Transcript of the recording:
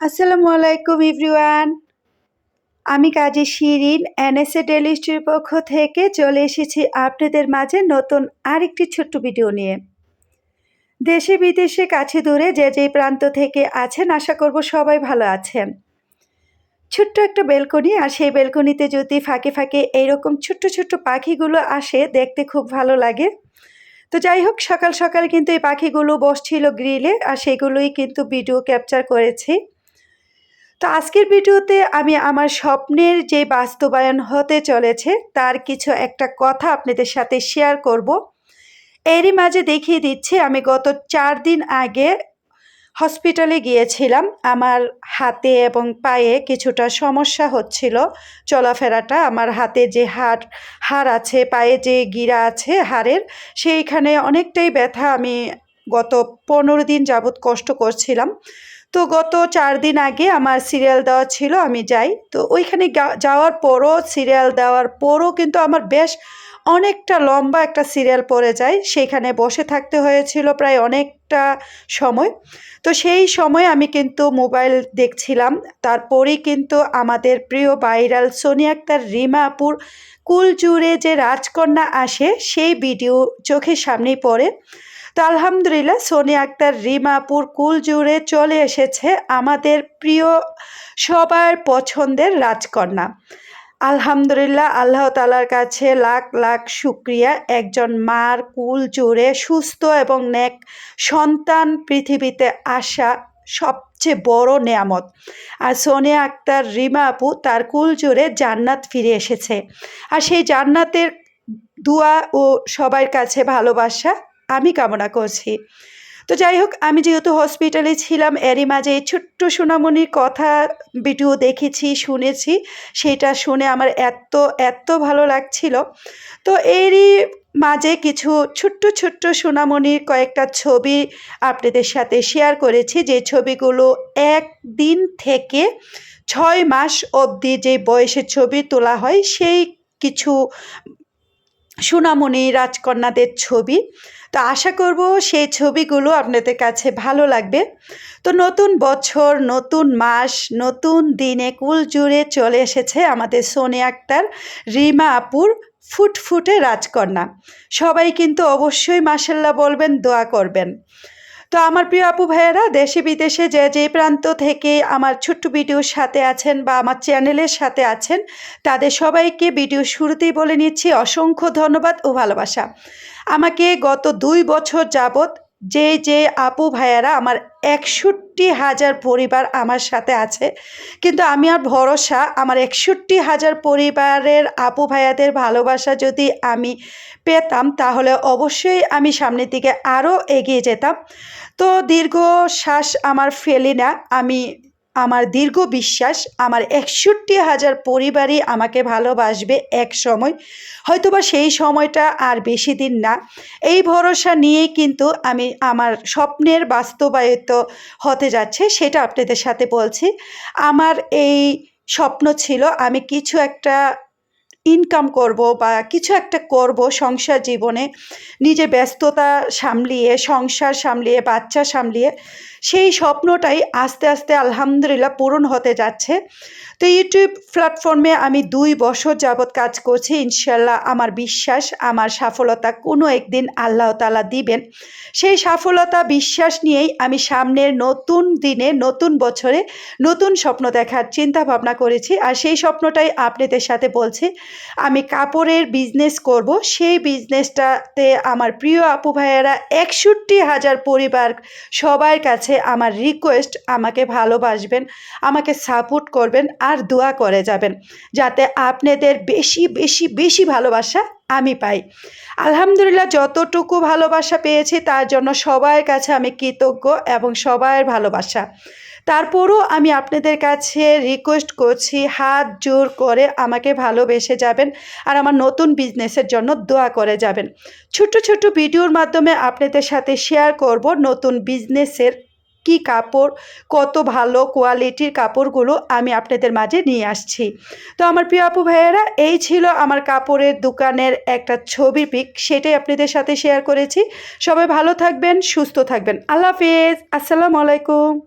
আসসালামু আলাইকুম ইভরিওয়ান আমি কাজী শিরিন এনএসএ ডেলিস্ট্রির পক্ষ থেকে চলে এসেছি আপনাদের মাঝে নতুন আরেকটি ছোট্ট ভিডিও নিয়ে। দেশে বিদেশে কাছে দূরে যে যেই প্রান্ত থেকে আছেন, আশা করব সবাই ভালো আছেন। ছোট্ট একটা বেলকনি, আর সেই বেলকনিতে যদি ফাঁকে ফাঁকে এইরকম ছোট্ট ছোট্ট পাখিগুলো আসে, দেখতে খুব ভালো লাগে। তো যাই হোক, সকাল সকাল কিন্তু এই পাখিগুলো বসছিল গ্রিলে, আর সেগুলোই কিন্তু ভিডিও ক্যাপচার করেছি। তো আজকের ভিডিওতে আমি আমার স্বপ্নের যে বাস্তবায়ন হতে চলেছে, তার কিছু একটা কথা আপনাদের সাথে শেয়ার করব। এরই মাঝে দেখিয়ে দিচ্ছি, আমি গত চার দিন আগে হসপিটালে গিয়েছিলাম। আমার হাতে এবং পায়ে কিছুটা সমস্যা হচ্ছিল। চলাফেরাটা, আমার হাতে যে হাড় হাড় আছে, পায়ে যে গিরা আছে হাড়ের, সেইখানে অনেকটাই ব্যথা আমি গত পনেরো দিন যাবৎ কষ্ট করছিলাম। তো গত চার দিন আগে আমার সিরিয়াল দেওয়া ছিল, আমি যাই। তো ওইখানে যাওয়ার পরও সিরিয়াল দেওয়ার পরও কিন্তু আমার বেশ অনেকটা লম্বা একটা সিরিয়াল পড়ে যায়। সেখানে বসে থাকতে হয়েছিল প্রায় অনেকটা সময়। তো সেই সময় আমি কিন্তু মোবাইল দেখছিলাম। তারপরেই কিন্তু আমাদের প্রিয় ভাইরাল সোনি আক্তার রিমাপুর কুল জুড়ে যে রাজকন্যা আসে, সেই ভিডিও চোখের সামনেই পড়ে। তো আলহামদুলিল্লাহ সোনি আক্তার রিমাপুর কুল জুড়ে চলে এসেছে আমাদের প্রিয় সবার পছন্দের রাজকন্যা। আলহামদুলিল্লাহ, আল্লাহ তালার কাছে লাখ লাখ শুক্রিয়া। একজন মার কুল জুড়ে সুস্থ এবং নেক সন্তান পৃথিবীতে আসা সবচেয়ে বড় নেয়ামত। আর সোনিয়া আক্তার রিমা আপু তার কুল জুড়ে জান্নাত ফিরে এসেছে। আর সেই জান্নাতের দোয়া ও সবার কাছে ভালোবাসা আমি কামনা করছি। তো যাই হোক, আমি যেহেতু হসপিটালে ছিলাম, এরই মাঝে ছোট্ট সোনামণির কথা ভিডিও দেখেছি, শুনেছি। সেটা শুনে আমার এত এত ভালো লাগছিল। তো এরই মাঝে কিছু ছোট্ট ছোট্ট সোনামণির কয়েকটা ছবি আপনাদের সাথে শেয়ার করেছি। যে ছবিগুলো একদিন থেকে ছয় মাস অবধি যে বয়সের ছবি তোলা হয়, সেই কিছু সোনামণি রাজকন্যাদের ছবি। তো আশা করব সেই ছবিগুলো আপনাদের কাছে ভালো লাগবে। তো নতুন বছর, নতুন মাস, নতুন দিনে কুল জুড়ে চলে এসেছে আমাদের সোনে আক্তার, রিমা আপুর ফুটফুটে রাজকন্যা। সবাই কিন্তু অবশ্যই মাসাল্লাহ বলবেন, দোয়া করবেন। তো আমার প্রিয় আপু ভাইয়েরা, দেশে বিদেশে যে যে প্রান্ত থেকে আমার ছোট্ট ভিডিওর সাথে আছেন বা আমার চ্যানেলের সাথে আছেন, তাদের সবাইকে ভিডিও শুরুতেই বলে নিচ্ছি অসংখ্য ধন্যবাদ ও ভালোবাসা। আমাকে গত দুই বছর যাবৎ যে যে আপু ভাইয়ারা আমার একষট্টি হাজার পরিবার আমার সাথে আছে, কিন্তু আমি আর ভরসা, আমার একষট্টি হাজার পরিবারের আপু ভাইয়াদের ভালোবাসা যদি আমি পেতাম, তাহলে অবশ্যই আমি সামনের দিকে আরও এগিয়ে যেতাম। তো দীর্ঘ শ্বাস আমার ফেলি না, আমি আমার দীর্ঘ বিশ্বাস, আমার একষট্টি হাজার পরিবারই আমাকে ভালোবাসবে এক সময়। হয়তোবা সেই সময়টা আর বেশি দিন না। এই ভরসা নিয়েই কিন্তু আমি আমার স্বপ্নের বাস্তবায়িত হতে যাচ্ছে, সেটা আপনাদের সাথে বলছি। আমার এই স্বপ্ন ছিল আমি কিছু একটা ইনকাম করব বা কিছু একটা করব সংসার জীবনে নিজে ব্যস্ততা সামলিয়ে, সংসার সামলিয়ে, বাচ্চা সামলিয়ে, সেই স্বপ্নটাই আস্তে আস্তে আলহামদুলিল্লাহ পূরণ হতে যাচ্ছে। তো ইউটিউব প্ল্যাটফর্মে আমি দুই বছর যাবৎ কাজ করছি ইনশাল্লাহ আমার বিশ্বাস, আমার সফলতা কোনো একদিন আল্লাহ তালা দিবেন। সেই সফলতা বিশ্বাস নিয়েই আমি সামনের নতুন দিনে, নতুন বছরে নতুন স্বপ্ন দেখার চিন্তা ভাবনা করেছি। আর সেই স্বপ্নটাই আপনাদের সাথে বলছি আমি কাপড়ের বিজনেস করব। সেই বিজনেসটাতে আমার প্রিয় আপু ভাইয়েরা একষট্টি হাজার পরিবার সবার কাছে আমার রিকোয়েস্ট আমাকে ভালোবাসবেন, আমাকে সাপোর্ট করবেন আর দোয়া করে যাবেন যাতে আপনাদের বেশি বেশি বেশি ভালোবাসা আমি পাই। আলহামদুলিল্লাহ যতটুকু ভালোবাসা পেয়েছি তার জন্য সবার কাছে আমি কৃতজ্ঞ এবং সবার ভালোবাসা। তারপরও আমি আপনাদের কাছে রিকোয়েস্ট করছি, হাত জোর করে আমাকে ভালোবেসে যাবেন আর আমার নতুন বিজনেসের জন্য দোয়া করে যাবেন। ছোট ছোট ভিডিওর মাধ্যমে আপনাদের সাথে শেয়ার করব নতুন বিজনেসের কি কাপড়, কত ভালো কোয়ালিটির কাপড়গুলো আমি আপনাদের মাঝে নিয়ে আসছি। তো আমার প্রিয় আপু ভাইয়েরা, এই ছিল আমার কাপড়ের দোকানের একটা ছবি পিক সেটাই আপনাদের সাথে শেয়ার করেছি। সবাই ভালো থাকবেন, সুস্থ থাকবেন। আল্লাহ হাফেজ, আসসালামু আলাইকুম।